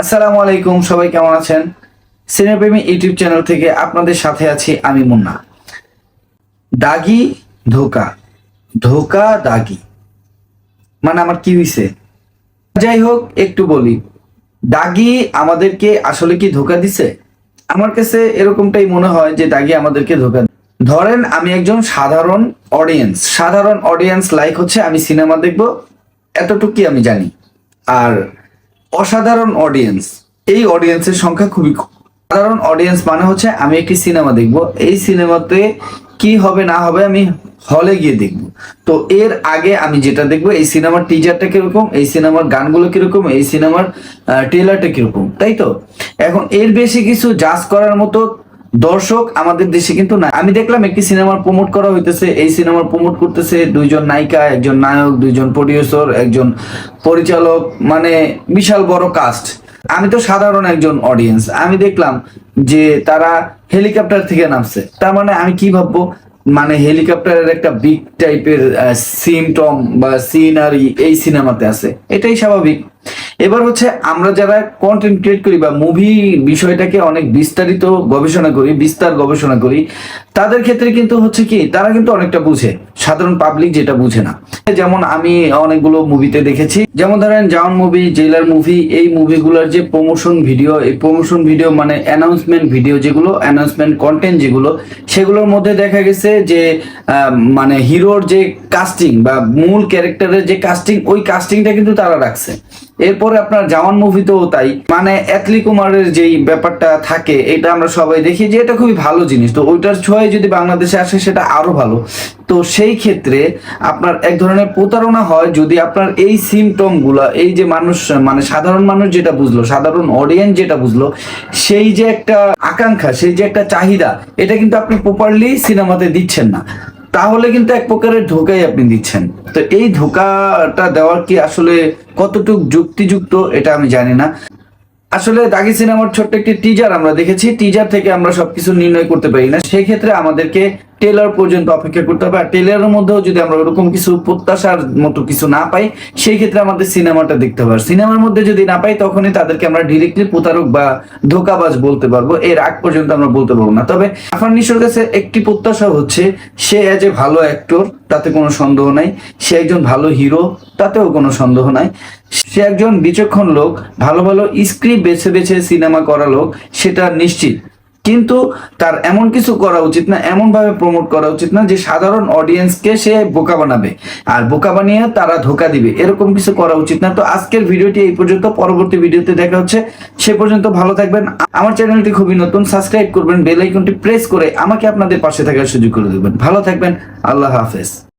আসসালামু আলাইকুম, সবাই কেমন আছেন? সিনেপ্রেমী ইউটিউব চ্যানেল থেকে আপনাদের সাথে আছি আমি মুন্না। দাগি, ধোকা। ধোকা, দাগি। মানে আমার কি হইছে? যাই হোক, একটু বলি। দাগি আমাদেরকে আসলে কি ধোকা দিছে? আমার কাছে এরকমটাই মনে হয় যে দাগি আমাদেরকে ধোকা ধরেন আমি একজন সাধারণ অডিয়েন্স সাধারণ অডিয়েন্স লাইক হচ্ছে আমি সিনেমা দেখব, এতটুকুই আমি জানি। আর অসাধারণ অডিয়েন্স এই অডিয়েন্সের সংখ্যা খুবই সাধারণ অডিয়েন্স মানে হচ্ছে আমি একটি সিনেমা দেখব। এই সিনেমাতে কি হবে, না হবে আমি হলে গিয়ে দেখব। তো এর আগে আমি যেটা দেখব, এই সিনেমার টিজারটা কীরকম, এই সিনেমার গানগুলো কীরকম, এই সিনেমার ট্রেলারটা কীরকম, তাই তো? এখন এর বেশি কিছু জাজ করার মতো দর্শক আমাদের দেশে কিন্তু না আমি দেখলাম একটি সিনেমার প্রমোট করা হইতেছে। এই সিনেমার প্রমোট করতেছে দুইজন নায়িকা, একজন নায়ক, দুইজন প্রডিউসার একজন পরিচালক মানে বিশাল বড় কাস্ট আমি তো সাধারণ একজন অডিয়েন্স আমি দেখলাম যে তারা হেলিকপ্টার থেকে নামছে। তার মানে আমি কি ভাববো? মানে হেলিকপ্টারের একটা বিগ টাইপের সিমটম বা সিনারি এই সিনেমাতে আছে। এটাই স্বাভাবিক। এবার হচ্ছে আমরা যারা কন্টেন্ট ক্রিয়েট করি বা মুভি বিষয়টাকে অনেক বিস্তারিত গবেষণা করি, বিস্তার গবেষণা করি, তাদের ক্ষেত্রে কিন্তু হচ্ছে কি, তারা কিন্তু অনেকটা বুঝে। সাধারণ পাবলিক যেটা বুঝে না। যেমন আমি অনেকগুলো মুভিতে দেখেছি। যেমন ধরেন জাউন মুভি জেলার মুভি এই মুভিগুলোর যে প্রমোশন ভিডিও এই প্রমোশন ভিডিও মানে অ্যানাউন্সমেন্ট ভিডিও যেগুলো অ্যানাউন্সমেন্ট কন্টেন্ট যেগুলো, সেগুলোর মধ্যে দেখা গেছে যে মানে হিরোর যে কাস্টিং বা মূল ক্যারেক্টারের যে কাস্টিং ওই কাস্টিংটা কিন্তু তারা রাখছে। এরপরে আপনার জাওয়ান মুভিতেও তাই। মানে অ্যাটলি কুমারের যেই ব্যাপারটা থাকে, এটা আমরা সবাই দেখি যে এটা খুবই ভালো জিনিস। তো ওইটার ছোঁয়ায় যদি বাংলাদেশে আসে, সেটা আরও ভালো। তো সেই ক্ষেত্রে আপনার এক ধরনের প্রতারণা হয় যদি আপনার এই সিমটমগুলা, এই যে মানুষ মানে সাধারণ মানুষ যেটা বুঝলো, সাধারণ অডিয়েন্স যেটা বুঝলো, সেই যে একটা আকাঙ্ক্ষা, সেই যে একটা চাহিদা, এটা কিন্তু আপনি প্রপারলি সিনেমাতে দিচ্ছেন না। তাহলে কিন্তু এক প্রকারের ধোকাই আপনি দিচ্ছেন। তো এই ধোকাটা দেওয়ার কি আসলে কতটুক যুক্তিযুক্ত, এটা আমি জানি না। আসলে দাগি সিনেমার ছোট্ট একটি টিজার আমরা দেখেছি। টিজার থেকে আমরা সবকিছু নির্ণয় করতে পারি না। সেক্ষেত্রে আমাদেরকে টেলার পর্যন্ত অপেক্ষা করতে হবে। আর টেলারের মধ্যেও যদি আমরা ওরকম কিছু প্রত্যাশার মতো কিছু না পাই, সেই ক্ষেত্রে আমাদের সিনেমাটা দেখতে হবে। সিনেমার মধ্যে যদি না পাই, তখনই তাদেরকে আমরা ডিরেক্টলি প্রতারক বা ধোকাবাজ বলতে পারব। এর আগ পর্যন্ত আমরা বলতে পারব না। তবে আফান নিশোর কাছে একটি প্রত্যাশা হচ্ছে, সে অ্যাজ এ ভালো অ্যাক্টর তাতে কোনো সন্দেহ নাই। সে একজন ভালো হিরো তাতেও কোনো সন্দেহ নাই। সে একজন বিচক্ষণ লোক, ভালো ভালো স্ক্রিপ্ট বেছে বেছে সিনেমা করা লোক, সেটা নিশ্চিত। কিন্তু তার এমন কিছু করা উচিত না এমন ভাবে প্রমোট করা উচিত না যে সাধারণ অডিয়েন্সকে সে বোকা বানাবে। আর বোকা বানিয়ে তারা ধোকা দিবে। এরকম কিছু করা উচিত না। তো আজকের ভিডিওটি এই পর্যন্ত। পরবর্তী ভিডিওতে দেখা হচ্ছে। সে পর্যন্ত ভালো থাকবেন। আমার চ্যানেলটি খুবই নতুন। সাবস্ক্রাইব করবেন, বেল আইকনটি প্রেস করে আমাকে আপনাদের পাশে থাকার সুযোগ করে দেবেন। ভালো থাকবেন। আল্লাহ হাফেজ।